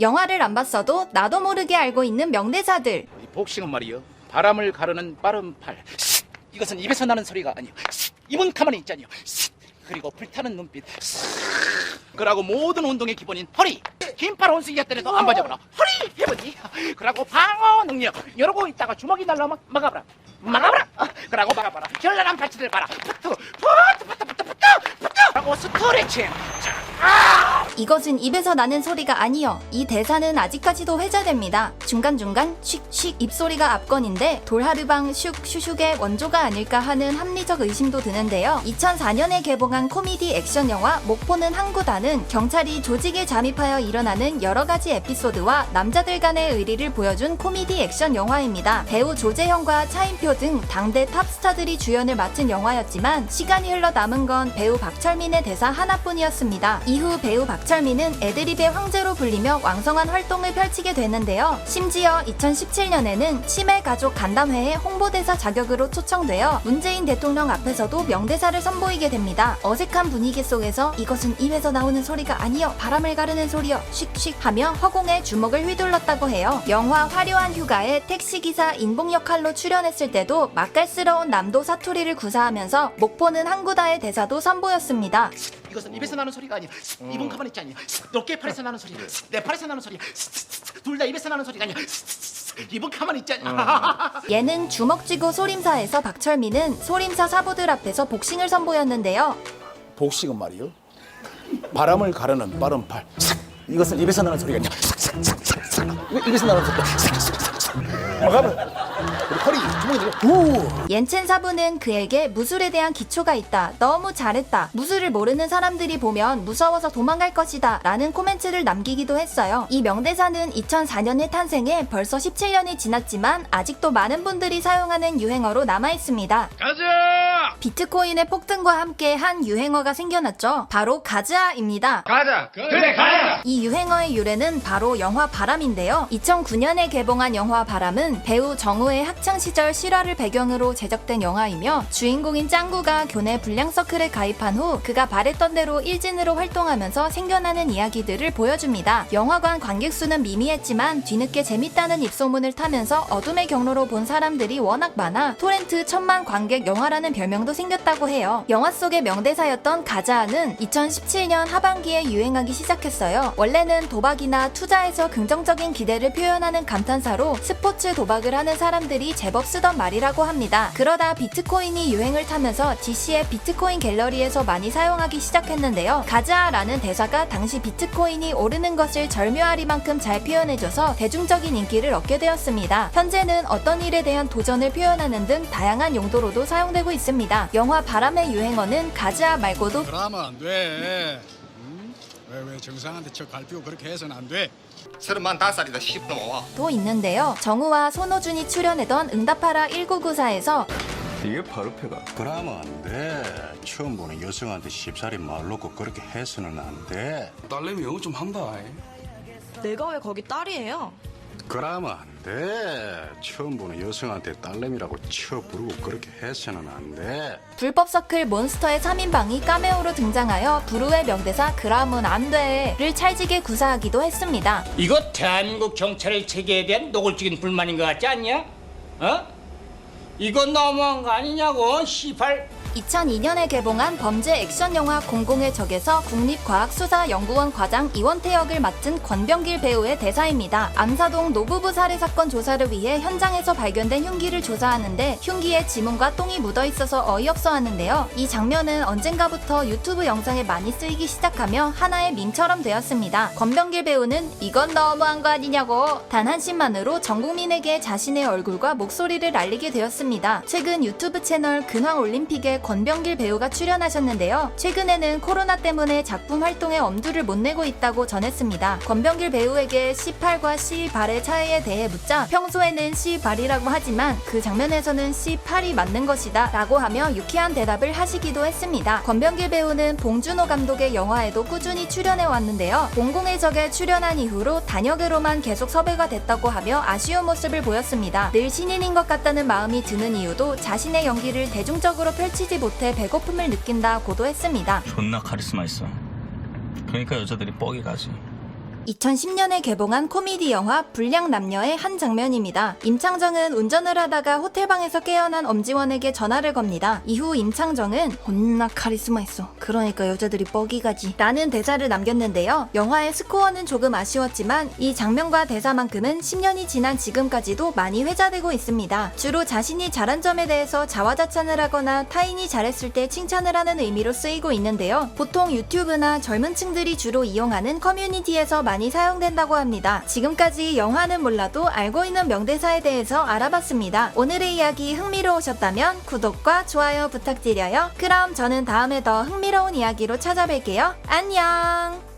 영화를 안 봤어도 나도 모르게 알고 있는 명대사들. 이 복싱은 말이요. 바람을 가르는 빠른 팔. 쉿! 이것은 입에서 나는 소리가 아니요. 쉿! 입은 가만히 쉿! 그리고 불타는 눈빛. 쉿! 그러고 모든 운동의 기본인 허리! 긴팔 원숭이 때려도 안 빠져버려 허리! 해보지 그러고 방어 능력! 이러고 있다가 주먹이 날라 막 막아버려 막아버려 어, 그러고 막아봐라. 결란한 팔찌를 봐라. 푸트! 푸트! 푸트! 푸트! 푸트! 그러고 스트레칭 이것은 입에서 나는 소리가 아니요. 이 대사는 아직까지도 회자됩니다. 중간중간 쉭쉭 입소리가 압권인데 돌하르방 슉 슈슉의 원조가 아닐까 하는 합리적 의심도 드는데요. 2004년에 개봉한 코미디 액션 영화 목포는 항구다는 경찰이 조직에 잠입하여 일어나는 여러 가지 에피소드와 남자들 간의 의리를 보여준 코미디 액션 영화입니다. 배우 조재형과 차인표 등 당대 탑스타들이 주연을 맡은 영화였지만 시간이 흘러 남은 건 배우 박철민의 대사 하나뿐이었습니다. 이후 배우 박 철민은 애드립의 황제로 불리며 왕성한 활동을 펼치게 되는데요. 심지어 2017년에는 치매 가족 간담회에 홍보대사 자격으로 초청되어 문재인 대통령 앞에서도 명대사를 선보이게 됩니다. 어색한 분위기 속에서 이것은 입에서 나오는 소리가 아니여 바람을 가르는 소리여 쉭쉭 하며 허공에 주먹을 휘둘렀다고 해요. 영화 화려한 휴가에 택시기사 인봉 역할로 출연했을 때도 맛깔스러운 남도 사투리를 구사하면서 목포는 항구다의 대사도 선보였습니다. 이것은 입에서 나는 소리가 아니야. 입은 가만히 있지 않냐. 너깨 팔에서 나는 소리야. 내 팔에서 나는 소리야. 둘 다 입에서 나는 소리가 아니야. 입은 가만히 있지 않냐. 예능 주먹 쥐고 소림사에서 박철민은 소림사 사부들 앞에서 복싱을 선보였는데요. 복식은 말이요. 바람을 가르는 빠른 팔. 삭! 이것은 입에서 나는 소리가 아니야. 삭, 삭, 삭, 삭, 삭. 이거 입에서 나는 소리가 삭, 삭, 삭, 삭. 막아봐. 우리 허리 주먹이. 옌첸 사부는 그에게 무술에 대한 기초가 있다. 너무 잘했다. 무술을 모르는 사람들이 보면 무서워서 도망갈 것이다. 라는 코멘트를 남기기도 했어요. 이 명대사는 2004년에 탄생해 벌써 17년이 지났지만 아직도 많은 분들이 사용하는 유행어로 남아있습니다. 가자! 비트코인의 폭등과 함께 한 유행어가 생겨났죠. 바로 가즈아입니다. 가자! 그래, 가자! 이 유행어의 유래는 바로 영화 바람인데요. 2009년에 개봉한 영화 바람은 배우 정우의 학창 시절 실화를 배경으로 제작된 영화이며 주인공인 짱구가 교내 불량 서클에 가입한 후 그가 바랬던 대로 일진으로 활동하면서 생겨나는 이야기들을 보여줍니다. 영화관 관객 수는 미미했지만 뒤늦게 재밌다는 입소문을 타면서 어둠의 경로로 본 사람들이 워낙 많아 토렌트 천만 관객 영화라는 별명도 생겼다고 해요. 영화 속의 명대사였던 가자는 2017년 하반기에 유행하기 시작했어요. 원래는 도박이나 투자에서 긍정적인 기대를 표현하는 감탄사로 스포츠 도박을 하는 사람들이 제법 쓰던 말이라고 합니다. 그러다 비트코인이 유행을 타면서 DC의 비트코인 갤러리에서 많이 사용하기 시작했는데요. 가자라는 대사가 당시 비트코인이 오르는 것을 절묘하리만큼 잘 표현해줘서 대중적인 인기를 얻게 되었습니다. 현재는 어떤 일에 대한 도전을 표현하는 등 다양한 용도로도 사용되고 있습니다. 영화 바람의 유행어는 가자 말고도 그러면 안 돼. 응? 왜, 왜 정상한테 저 갈피고 그렇게 해서는 안 돼. 서른만 다섯 살이다 십 넘어와 또 있는데요. 정우와 손호준이 출연했던 응답하라 1994에서 이게 바로 패가 그러면 안 돼. 처음 보는 여성한테 쉽사리 말 놓고 그렇게 해서는 안 돼. 딸내미 영어 좀 한다 내가 왜 거기 딸이에요? 그러면 안 돼. 처음 보는 여성한테 딸내미라고 쳐 부르고 그렇게 해서는 안 돼. 불법 서클 몬스터의 3인방이 카메오로 등장하여 부르의 명대사 그라문 안 돼를 찰지게 구사하기도 했습니다. 이거 대한민국 경찰의 체계에 대한 노골적인 불만인 것 같지 않냐? 어? 이건 너무한 거 아니냐고, 시발. 2002년에 개봉한 범죄 액션 영화 공공의 적에서 국립과학수사연구원 과장 이원태 역을 맡은 권병길 배우의 대사입니다. 암사동 노부부 살해 사건 조사를 위해 현장에서 발견된 흉기를 조사하는데 흉기에 지문과 똥이 묻어 있어서 어이없어 하는데요. 이 장면은 언젠가부터 유튜브 영상에 많이 쓰이기 시작하며 하나의 밈처럼 되었습니다. 권병길 배우는 이건 너무한 거 아니냐고 단 한 씬만으로 전 국민에게 자신의 얼굴과 목소리를 알리게 되었습니다. 최근 유튜브 채널 근황 올림픽에 권병길 배우가 출연하셨는데요. 최근에는 코로나 때문에 작품 활동에 엄두를 못 내고 있다고 전했습니다. 권병길 배우에게 C8과 C8의 차이에 대해 묻자 평소에는 C8이라고 하지만 그 장면에서는 C8이 맞는 것이다 라고 하며 유쾌한 대답을 하시기도 했습니다. 권병길 배우는 봉준호 감독의 영화에도 꾸준히 출연해 왔는데요. 공공의 적에 출연한 이후로 단역으로만 계속 섭외가 됐다고 하며 아쉬운 모습을 보였습니다. 늘 신인인 것 같다는 마음이 드는 이유도 자신의 연기를 대중적으로 펼치지 못해 배고픔을 느낀다 고도 했습니다. 존나 카리스마 있어. 그러니까 여자들이 뻑이 가지. 2010년에 개봉한 코미디 영화 불량 남녀의 한 장면입니다. 임창정은 운전을 하다가 호텔방에서 깨어난 엄지원에게 전화를 겁니다. 이후 임창정은 혼나 카리스마 있어. 그러니까 여자들이 뻐기가지. 라는 대사를 남겼는데요. 영화의 스코어는 조금 아쉬웠지만 이 장면과 대사만큼은 10년이 지난 지금까지도 많이 회자되고 있습니다. 주로 자신이 잘한 점에 대해서 자화자찬을 하거나 타인이 잘했을 때 칭찬을 하는 의미로 쓰이고 있는데요. 보통 유튜브나 젊은 층들이 주로 이용하는 커뮤니티에서 많이 사용된다고 합니다. 지금까지 영화는 몰라도 알고 있는 명대사에 대해서 알아봤습니다. 오늘의 이야기 흥미로우셨다면 구독과 좋아요 부탁드려요. 그럼 저는 다음에 더 흥미로운 이야기로 찾아뵐게요. 안녕!